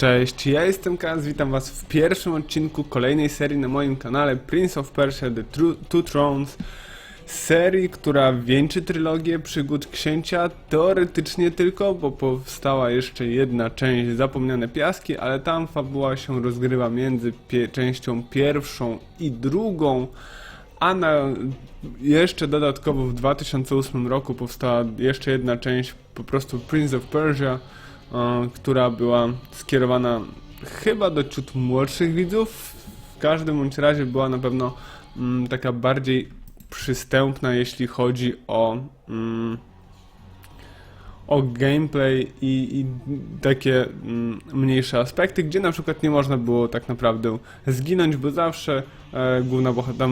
Cześć, ja jestem Kaz, witam was w pierwszym odcinku kolejnej serii na moim kanale Prince of Persia The Two Thrones. Serii, która wieńczy trylogię przygód księcia, teoretycznie tylko, bo powstała jeszcze jedna część, Zapomniane Piaski, ale tam fabuła się rozgrywa między pie- częścią pierwszą i drugą, a na, jeszcze dodatkowo w 2008 roku powstała jeszcze jedna część, po prostu Prince of Persia, która była skierowana chyba do ciut młodszych widzów. W każdym bądź razie była na pewno mm, taka bardziej przystępna, jeśli chodzi o. Mm, o gameplay i, i takie mm, mniejsze aspekty, gdzie na przykład nie można było tak naprawdę zginąć, bo zawsze e, główna bohater,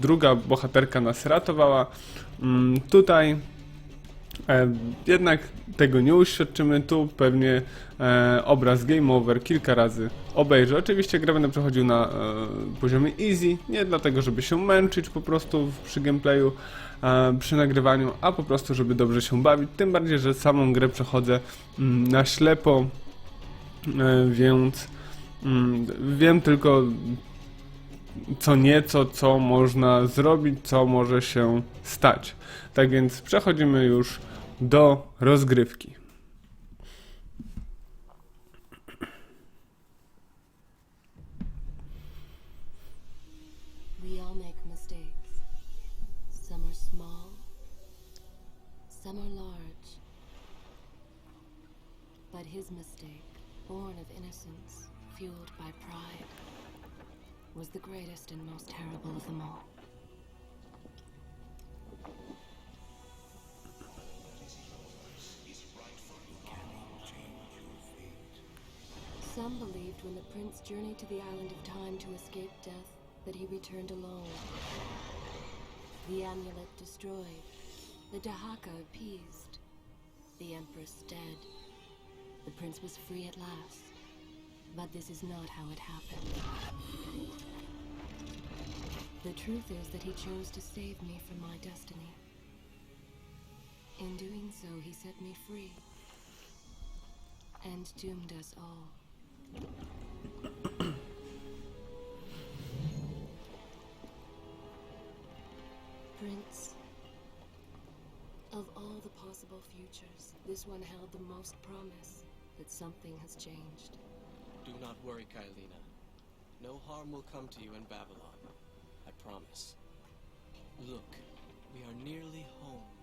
druga bohaterka nas ratowała. Tutaj jednak tego nie uświadczymy, tu pewnie e, obraz game over kilka razy obejrzę. Oczywiście grę będę przechodził na e, poziomie easy, nie dlatego, żeby się męczyć po prostu przy gameplayu, e, przy nagrywaniu, a po prostu, żeby dobrze się bawić. Tym bardziej, że samą grę przechodzę mm, na ślepo, e, więc mm, wiem tylko co nieco, co można zrobić, co może się stać. Tak więc przechodzimy już do rozgrywki. But his mistake, born of innocence, fueled by pride, was the greatest and most terrible of them all. Prince journeyed to the island of time to escape death that he returned alone. The amulet destroyed, the Dahaka appeased, the empress dead. The prince was free at last. But this is not how it happened. The truth is that he chose to save me from my destiny. In doing so, he set me free. And doomed us all. Prince, of all the possible futures, this one held the most promise that something has changed. Do not worry, Kylina. No harm will come to you in Babylon. I promise. Look, we are nearly home.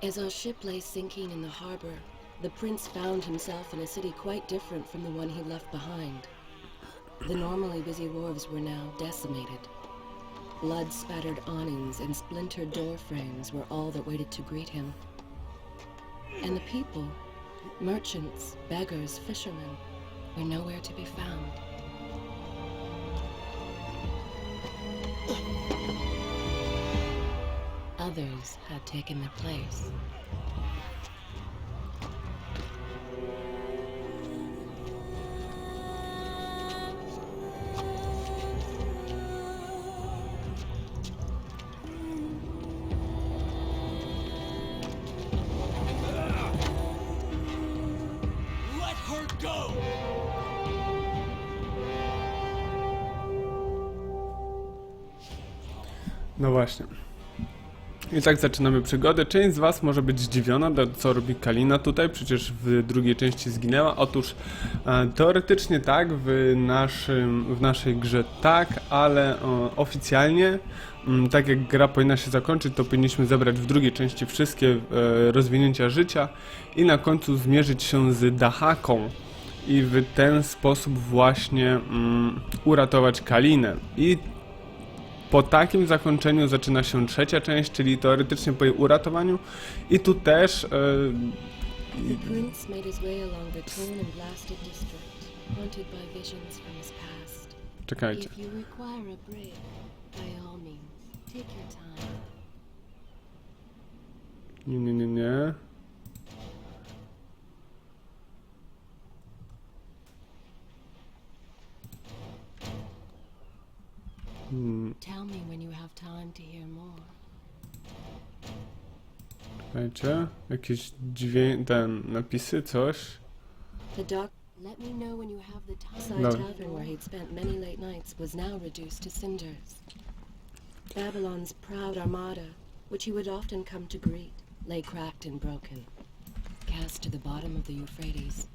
As our ship lay sinking in the harbor, the prince found himself in a city quite different from the one he left behind. The normally busy wharves were now decimated. Blood spattered awnings and splintered door frames were all that waited to greet him. And the people, merchants, beggars, fishermen, were nowhere to be found. Others had taken their place. I tak zaczynamy przygodę. Część z Was może być zdziwiona, co robi Kalina tutaj, przecież w drugiej części zginęła. Otóż e, teoretycznie tak, w, naszym, w naszej grze tak, ale oficjalnie, mm, tak jak gra powinna się zakończyć, to powinniśmy zebrać w drugiej części wszystkie e, rozwinięcia życia i na końcu zmierzyć się z Dahaką i w ten sposób właśnie mm, uratować Kalinę. I po takim zakończeniu zaczyna się trzecia część, czyli teoretycznie po jej uratowaniu. I tu też. e, The prince made his way Hmm, Tell me when you have time to hear more. czekajcie. Jakieś dźwięk, ten, napisy, coś. The doc. Let me know when you have the time. Side No. tavern where he'd spent many late nights was now reduced to cinders. Babylon's proud armada, which he would often come to greet, lay cracked and broken, cast to the bottom of the Euphrates.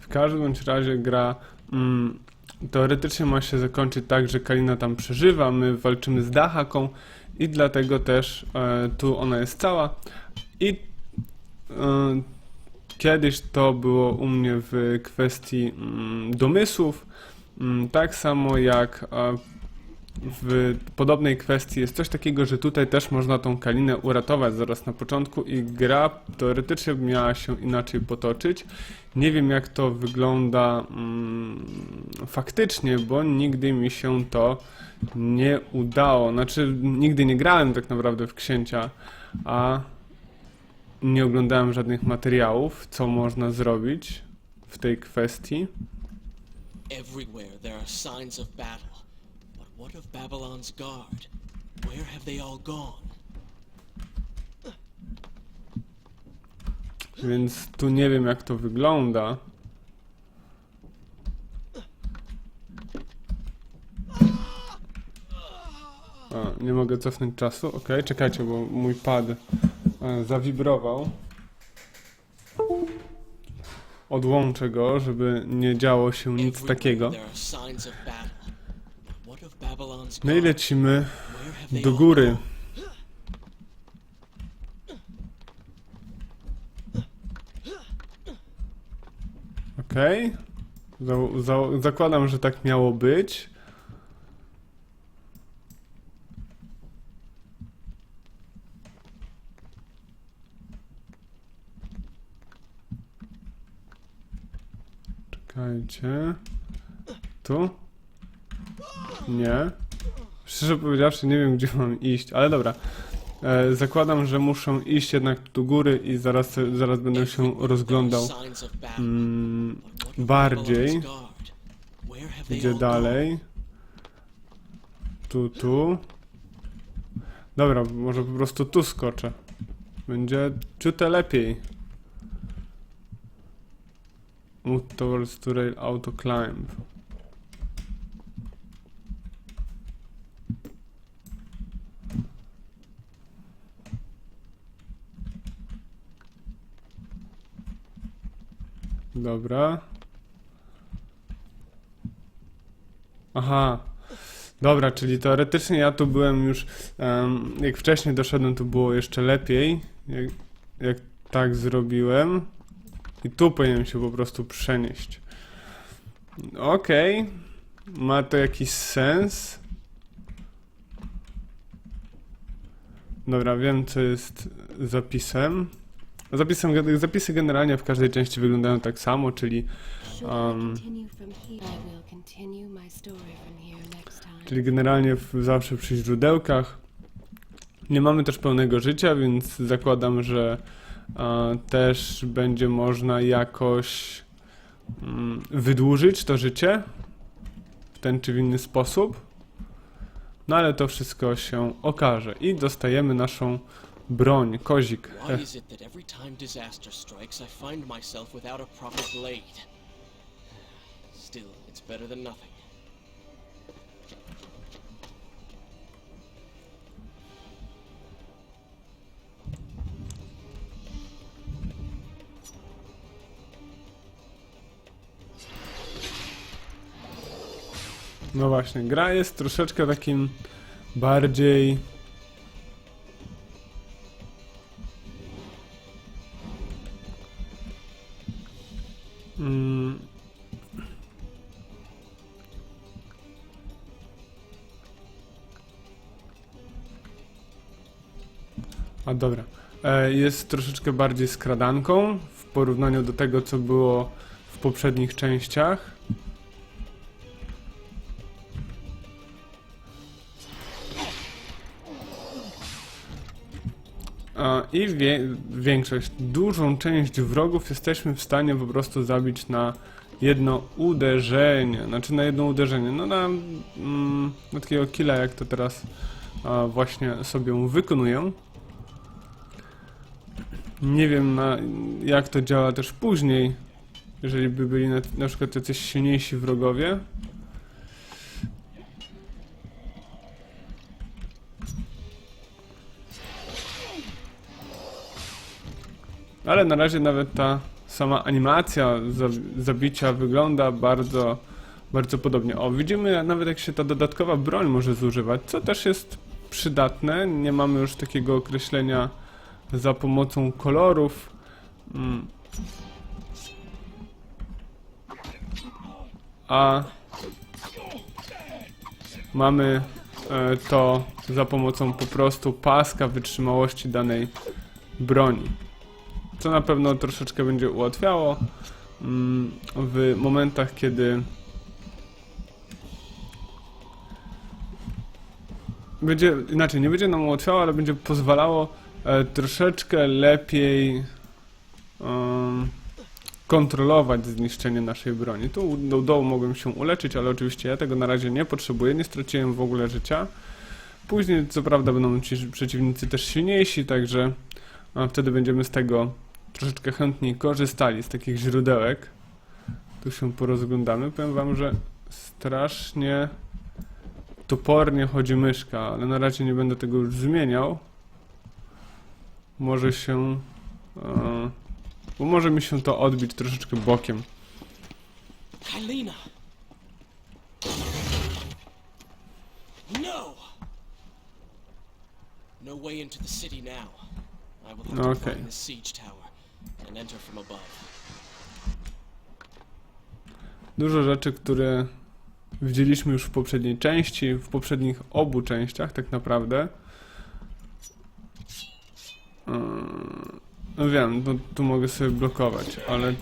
W każdym razie gra mm, teoretycznie ma się zakończyć tak, że Kalina tam przeżywa, my walczymy z Dahaką i dlatego też e, tu ona jest cała. I e, kiedyś to było u mnie w kwestii mm, domysłów, mm, tak samo jak e, w podobnej kwestii jest coś takiego, że tutaj też można tą Kalinę uratować zaraz na początku i gra teoretycznie miała się inaczej potoczyć. Nie wiem jak to wygląda mm, faktycznie, bo nigdy mi się to nie udało. Znaczy, nigdy nie grałem tak naprawdę w księcia, a nie oglądałem żadnych materiałów, co można zrobić w tej kwestii. Everywhere there are signs of battle. What of Babylon's guard? Where have they all gone? Więc tu nie wiem jak to wygląda. A, nie mogę cofnąć czasu. Ok, czekajcie, bo mój pad e, zawibrował. Odłączę go, żeby nie działo się nic takiego. There are signs of battle. But what of Babylon's No i lecimy do góry. Okej. Za, zakładam, że tak miało być. Czekajcie. Tu? Nie. Szczerze powiedziawszy, nie wiem, gdzie mam iść, ale dobra. E, zakładam, że muszę iść jednak do góry i zaraz, zaraz będę się rozglądał. Mm, bardziej. Gdzie dalej? Tu, tu. Dobra, może po prostu tu skoczę. Będzie ciute lepiej. Move towards to rail auto climb. Dobra. Aha. Dobra, czyli teoretycznie ja tu byłem już, em, jak wcześniej doszedłem, to było jeszcze lepiej, jak, jak tak zrobiłem. I tu powinienem się po prostu przenieść. Okej. Ma to jakiś sens. Dobra, wiem co jest zapisem. Zapisem, zapisy generalnie w każdej części wyglądają tak samo, czyli Um. Czyli generalnie w, zawsze przy źródełkach. Nie mamy też pełnego życia, więc zakładam, że też będzie można jakoś mm, wydłużyć to życie w ten czy w inny sposób. No ale to wszystko się okaże. I dostajemy naszą Broń, kozik. Why. E. No właśnie, gra jest troszeczkę takim bardziej Jest troszeczkę bardziej skradanką w porównaniu do tego, co było w poprzednich częściach. I wie, większość, dużą część wrogów jesteśmy w stanie po prostu zabić na jedno uderzenie. Znaczy na jedno uderzenie. No na, mm, na takiego killa, jak to teraz właśnie sobie wykonuję. Nie wiem na, jak to działa też później, jeżeli by byli na, na przykład jacyś silniejsi wrogowie. Ale na razie nawet ta sama animacja za, zabicia wygląda bardzo, bardzo podobnie. O, widzimy nawet jak się ta dodatkowa broń może zużywać, co też jest przydatne. Nie mamy już takiego określenia za pomocą kolorów. Mm. A mamy e, to za pomocą po prostu paska wytrzymałości danej broni. Co na pewno troszeczkę będzie ułatwiało mm, w momentach, kiedy będzie, inaczej, nie będzie nam ułatwiało, ale będzie pozwalało e, troszeczkę lepiej kontrolować zniszczenie naszej broni. Tu do dołu mogłem się uleczyć, ale oczywiście ja tego na razie nie potrzebuję, nie straciłem w ogóle życia. Później co prawda będą ci przeciwnicy też silniejsi, także wtedy będziemy z tego troszeczkę chętniej korzystali, z takich źródełek. Tu się porozglądamy. Powiem wam, że strasznie topornie chodzi myszka, ale na razie nie będę tego już zmieniał. Może się... E, bo może mi się to odbić troszeczkę bokiem. Kylina! No! No way into the city now. I will have to Okay. find the siege tower and enter from above. Dużo rzeczy, które widzieliśmy już w poprzedniej części, w poprzednich obu częściach tak naprawdę. Yy, No wiem, tu, tu mogę sobie blokować, ale...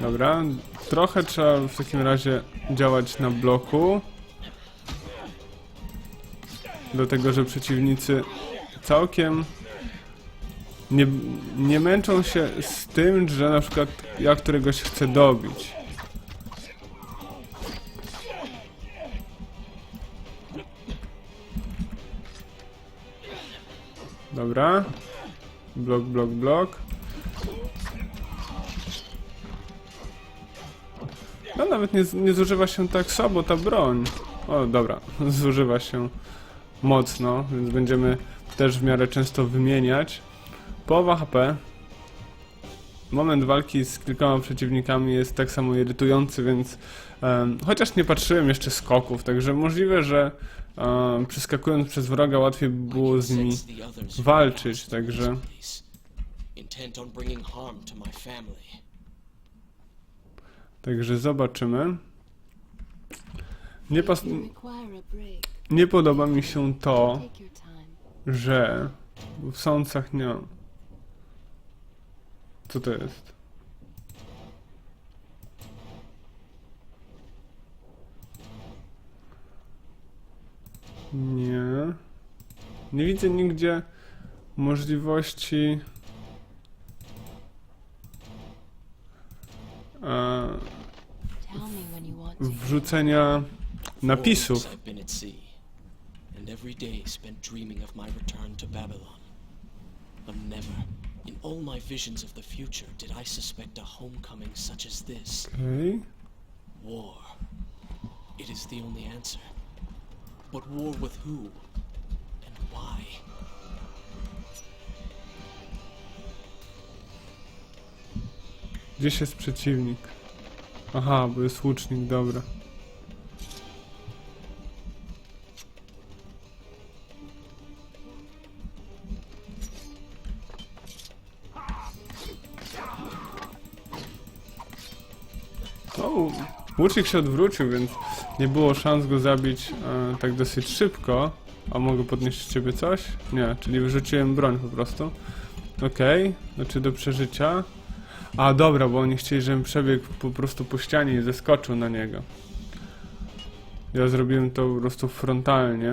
Dobra, trochę trzeba w takim razie działać na bloku. Dlatego, że przeciwnicy całkiem nie, nie męczą się z tym, że na przykład ja któregoś chcę dobić. Dobra. Blok, blok, blok. No nawet nie, nie zużywa się tak słabo ta broń. O, dobra, zużywa się mocno, więc będziemy też w miarę często wymieniać. Połowa HP. Moment walki z kilkoma przeciwnikami jest tak samo irytujący, więc em, chociaż nie patrzyłem jeszcze skoków, także możliwe, że em, przeskakując przez wroga łatwiej było z nimi walczyć, także także zobaczymy. Nie, pas, nie podoba mi się to, że w sącach nie. Co to jest? Nie. Nie widzę nigdzie możliwości. E, wrzucenia napisów. and every day spent dreaming of my return to Babylon. But never, in all my visions of the future, did I suspect a homecoming such as this. Okej. War. It is the only answer. But war with who? And why. Gdzieś jest przeciwnik? Aha, bo jest łucznik, dobra. Łucznik się odwrócił, więc nie było szans go zabić e, tak dosyć szybko. A mogę podnieść ciebie coś? Nie, czyli wyrzuciłem broń po prostu. Okej, znaczy do przeżycia. A dobra, bo oni chcieli, żebym przebiegł po prostu po ścianie i zeskoczył na niego. Ja zrobiłem to po prostu frontalnie.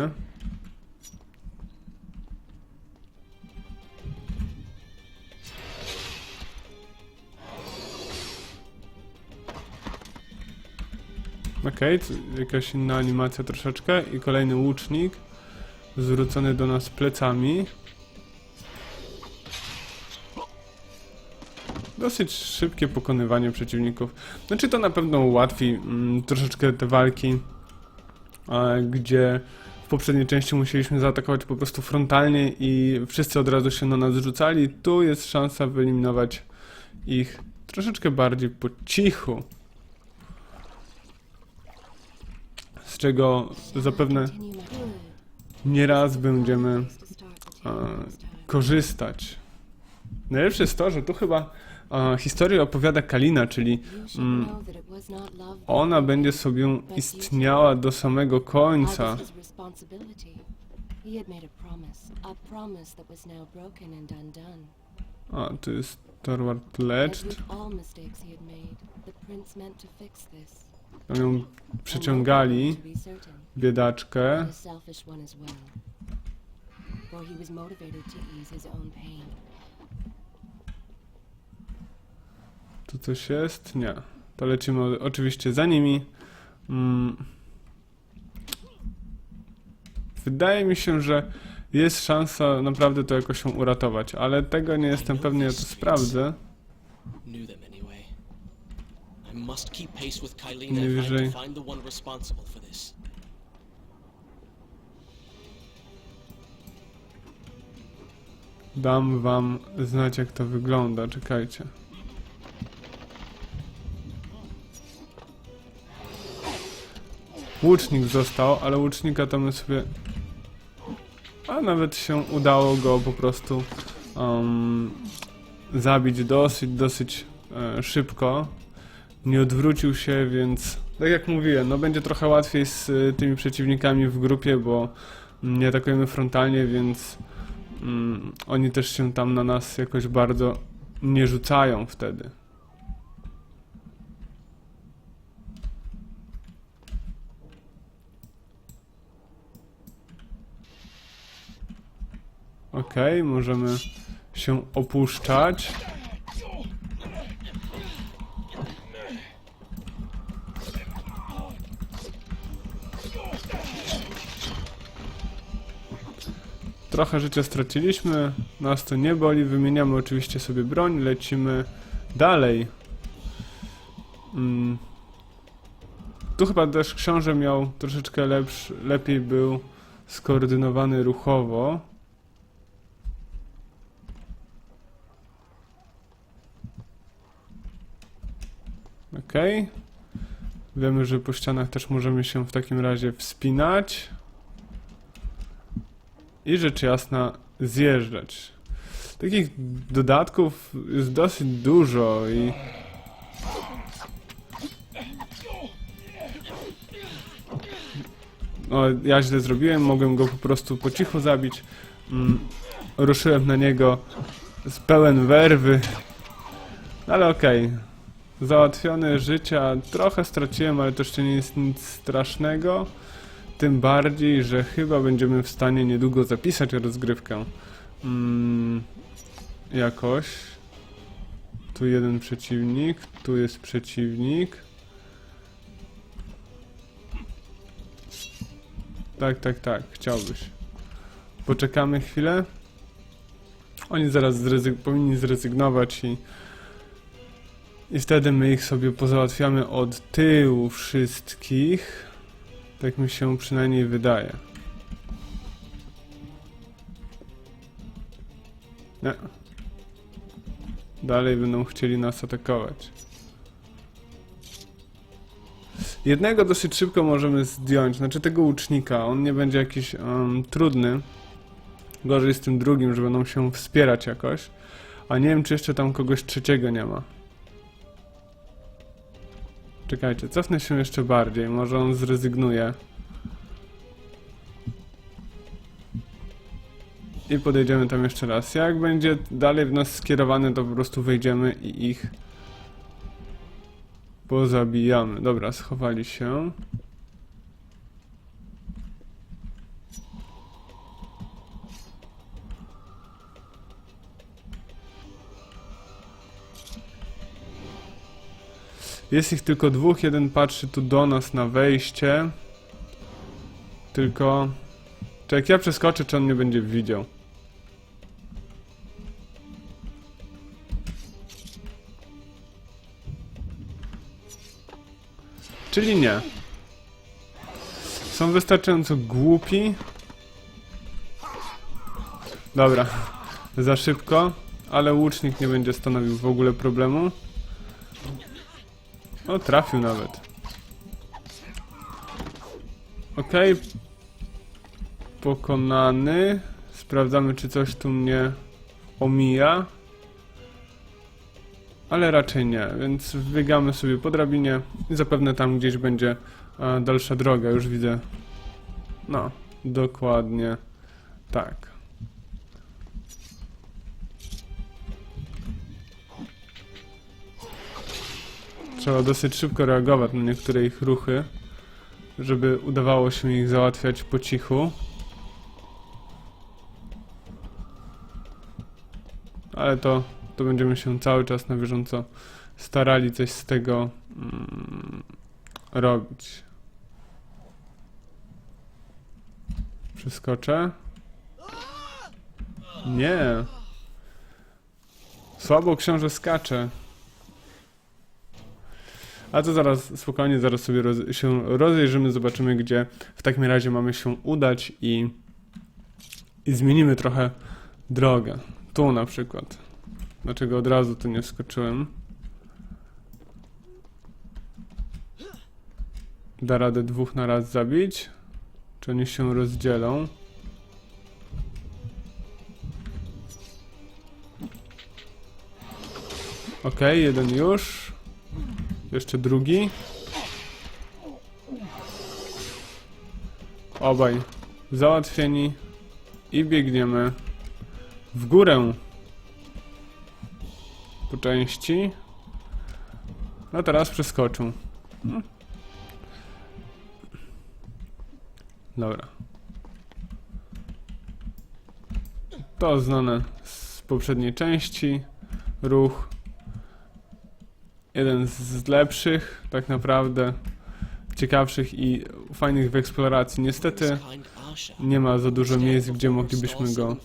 Okej, okay, jakaś inna animacja troszeczkę i kolejny łucznik zwrócony do nas plecami. Dosyć szybkie pokonywanie przeciwników. Znaczy to na pewno ułatwi mm, troszeczkę te walki, a, gdzie w poprzedniej części musieliśmy zaatakować po prostu frontalnie i wszyscy od razu się na nas rzucali. Tu jest szansa wyeliminować ich troszeczkę bardziej po cichu. Z czego zapewne nieraz będziemy to e, korzystać. Najlepsze jest to, że tu chyba e, historię opowiada Kalina, czyli mm, ona będzie sobie istniała do samego końca. A tu jest As Leczt. Tam ją certain, biedaczkę. Tu coś jest? Nie. To lecimy oczywiście za nimi. Mm. Wydaje mi się, że jest szansa naprawdę to jakoś się uratować, ale tego nie jestem pewny, ja to sprawdzę. I must keep pace with Kylena Nie if I to find the one responsible for this. Dam wam znać jak to wygląda, czekajcie. Łucznik został, ale łucznika to my sobie... A nawet się udało go po prostu um, zabić dosyć, dosyć e, szybko. Nie odwrócił się, więc tak jak mówiłem, no będzie trochę łatwiej z e, tymi przeciwnikami w grupie, bo nie atakujemy frontalnie, więc mm, oni też się tam na nas jakoś bardzo nie rzucają wtedy. Okej, możemy się opuszczać. Trochę życia straciliśmy, nas to nie boli, wymieniamy oczywiście sobie broń, lecimy dalej. Mm. Tu chyba też książę miał troszeczkę lepszy, lepiej był skoordynowany ruchowo. Okej. Wiemy, że po ścianach też możemy się w takim razie wspinać. I rzecz jasna zjeżdżać. Takich dodatków jest dosyć dużo i... No, ja źle zrobiłem, mogłem go po prostu po cichu zabić. Mm, ruszyłem na niego z pełen werwy. Ale okej. Załatwione życia trochę straciłem, ale to jeszcze nie jest nic strasznego. Tym bardziej, że chyba będziemy w stanie niedługo zapisać rozgrywkę. Mm, jakoś. Tu jeden przeciwnik, tu jest przeciwnik. Tak, tak, tak, chciałbyś. Poczekamy chwilę. Oni zaraz zrezyg powinni zrezygnować i i wtedy my ich sobie pozałatwiamy od tyłu wszystkich. Tak mi się przynajmniej wydaje. Nie. Dalej będą chcieli nas atakować. Jednego dosyć szybko możemy zdjąć, znaczy tego łucznika. On nie będzie jakiś em, trudny. Gorzej z tym drugim, że będą się wspierać jakoś. A nie wiem, czy jeszcze tam kogoś trzeciego nie ma. Czekajcie, cofnę się jeszcze bardziej. Może on zrezygnuje. I podejdziemy tam jeszcze raz. Jak będzie dalej w nas skierowany, to po prostu wejdziemy i ich pozabijamy. Dobra, schowali się. Jest ich tylko dwóch, jeden patrzy tu do nas na wejście. Tylko... Czy jak ja przeskoczę, czy on mnie będzie widział? Czyli nie. Są wystarczająco głupi. Dobra. Za szybko, ale łucznik nie będzie stanowił w ogóle problemu. O, trafił nawet. Okej. Pokonany. Sprawdzamy, czy coś tu mnie omija. Ale raczej nie, więc wybiegamy sobie po drabinie i zapewne tam gdzieś będzie e, dalsza droga, już widzę. No, dokładnie tak. Trzeba dosyć szybko reagować na niektóre ich ruchy, żeby udawało się ich załatwiać po cichu. Ale to, to będziemy się cały czas na bieżąco starali coś z tego mm, robić. Przeskoczę. Nie. Słabo książę skacze. A to zaraz, spokojnie, zaraz sobie roz, się rozejrzymy, zobaczymy, gdzie w takim razie mamy się udać i, i zmienimy trochę drogę. Tu na przykład. Dlaczego od razu tu nie wskoczyłem? Da radę dwóch na raz zabić? Czy oni się rozdzielą? Okej, jeden już. Jeszcze drugi. Obaj załatwieni. I biegniemy w górę. Po części. No teraz przeskoczył. Dobra. To znane z poprzedniej części. Ruch. Jeden z lepszych, tak naprawdę. Ciekawszych i fajnych w eksploracji. Niestety nie ma za dużo miejsc, gdzie moglibyśmy go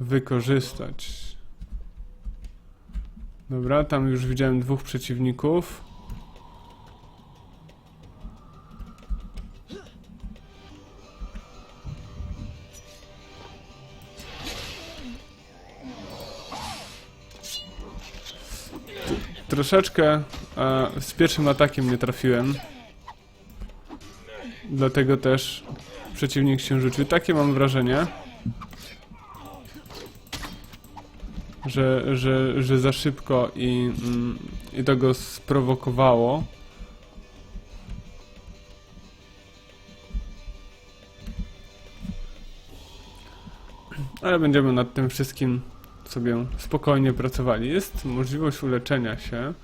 wykorzystać. Dobra, tam już widziałem dwóch przeciwników. Troszeczkę e, z pierwszym atakiem nie trafiłem. Dlatego też przeciwnik się rzucił. Takie mam wrażenie. że, że, że za szybko i, mm, i to go sprowokowało. Ale będziemy nad tym wszystkim sobie spokojnie pracowali. Jest możliwość uleczenia się.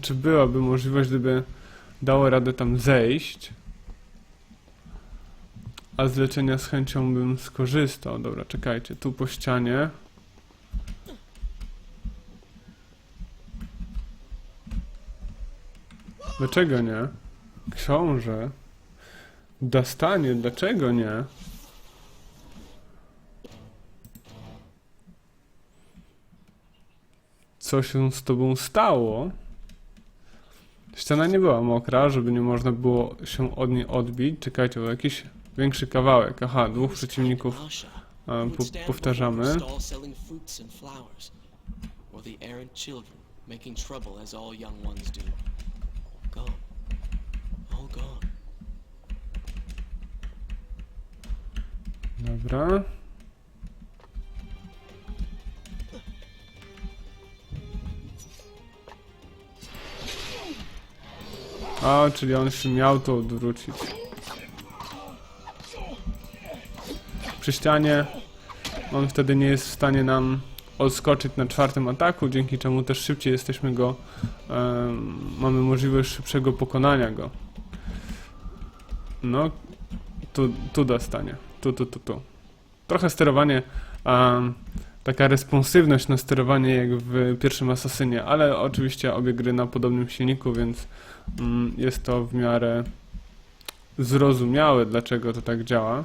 Czy byłaby możliwość, gdyby dało radę tam zejść? A z leczenia z chęcią bym skorzystał. Dobra, czekajcie, tu po ścianie. Dlaczego nie? Książę. Dostanie, dlaczego nie? Co się z tobą stało? Ściana nie była mokra, żeby nie można było się od niej odbić. Czekajcie, bo jakiś większy kawałek. Aha, dwóch przeciwników e, po, powtarzamy. before A, czyli on się miał to odwrócić. Przy ścianie on wtedy nie jest w stanie nam odskoczyć na czwartym ataku, dzięki czemu też szybciej jesteśmy go, em, mamy możliwość szybszego pokonania go. No, tu, tu dostanie. Tu, tu, tu, tu. Trochę sterowanie, um, taka responsywność na sterowanie jak w pierwszym Asasynie, ale oczywiście obie gry na podobnym silniku, więc mm, jest to w miarę zrozumiałe, dlaczego to tak działa.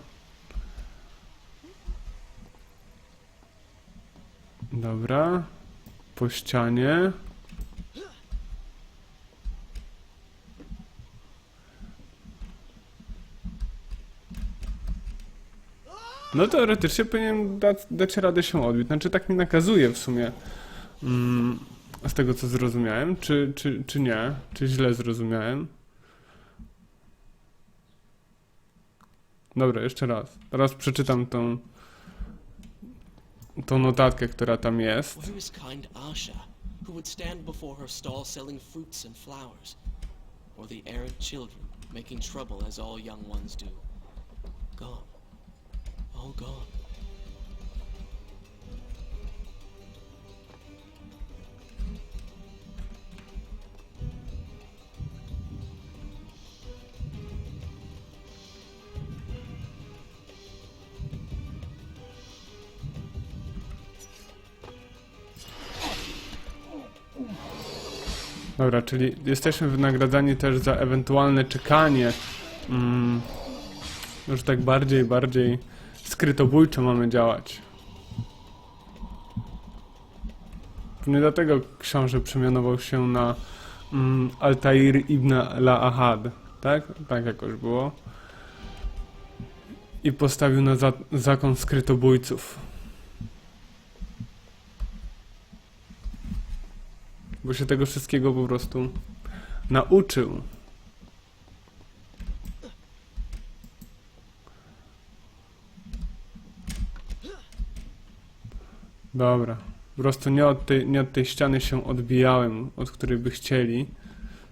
Dobra. Po ścianie. No teoretycznie powinien dać, dać radę się odbić. Znaczy tak mi nakazuje w sumie. Mm, z tego co zrozumiałem. Czy, czy, czy nie? Czy źle zrozumiałem? Dobra, jeszcze raz. Teraz przeczytam tą tą notatkę, która tam jest. Where is kind Asha, who would stand before her stall selling fruits and flowers, or the errant children making trouble as all young ones do? Gone. All gone. Dobra, czyli jesteśmy wynagradzani też za ewentualne czekanie. Mm, już tak bardziej, bardziej skrytobójczo mamy działać. Nie dlatego książę przemianował się na mm, Altair ibn la-Ahad, tak? Tak jakoś było. I postawił na za zakon skrytobójców. Bo się tego wszystkiego po prostu nauczył. Dobra. Po prostu nie od, tej, nie od tej ściany się odbijałem, od której by chcieli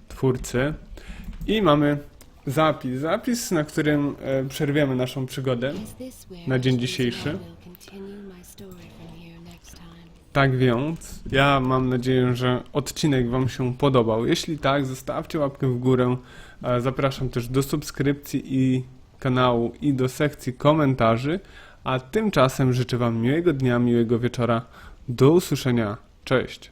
twórcy. I mamy zapis. Zapis, na którym e, przerwiemy naszą przygodę. Na dzień dzisiejszy. Tak więc, ja mam nadzieję, że odcinek Wam się podobał. Jeśli tak, zostawcie łapkę w górę. E, Zapraszam też do subskrypcji i kanału i do sekcji komentarzy. A tymczasem życzę Wam miłego dnia, miłego wieczora. Do usłyszenia. Cześć.